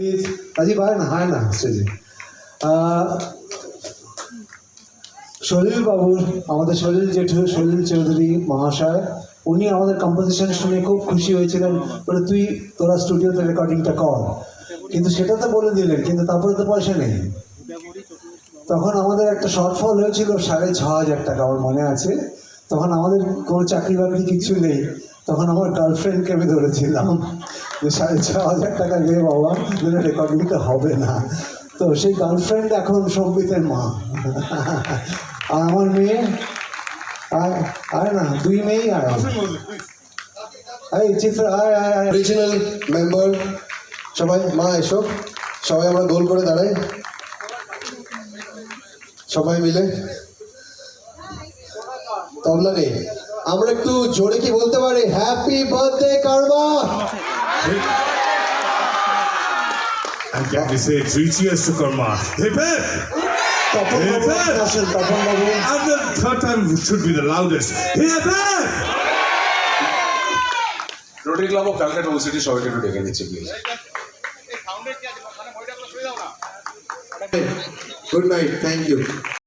Please Rajib আয় না আয় না স্টেজে সলিল বাবুর আমাদের সলিল জেঠু, সলিল চৌধুরী মহাশয়, উনি আমাদের কম্পোজিশন শুনে খুব খুশি হয়েছিলেন, বলে তুই তোরা স্টুডিওতে রেকর্ডিংটা কর। কিন্তু সেটা তো বলে দিলেন, কিন্তু তারপরে তো পয়সা নেই। তখন আমাদের একটা শর্টফল হয়েছিল সাড়ে ছ হাজার টাকা, আমার মনে আছে। তখন আমাদের কোনো চাকরি বাকরি কিছু নেই। তখন আমার গার্লফ্রেন্ডকে আমি ধরেছিলাম। ছ হাজার টাকা রে বাবা রেকর্ডিংটা হবে না। তো সেই গার্লফ্রেন্ড এখন সম্বিতের মা। আর আমার মেয়ে আয় আয় না, দুই মেয়েই আর এই চিত্র, আয় আয় আয়। মেম্বার সবাই, মা, এসো। সবাই আমরা গোল করে দাঁড়াই। সবাই মিলে। তবলা নেই আমরা একটু জোরে কি বলতে পারি? হ্যাপি বার্থডে কারবা! And can we say three cheers to Karma? Hip hip! Tapan Babu And the third time should be the loudest. Hip hip! Rotary Club of Calcutta old city সবাইকে একটু ডেকে নিচ্ছে please good night thank you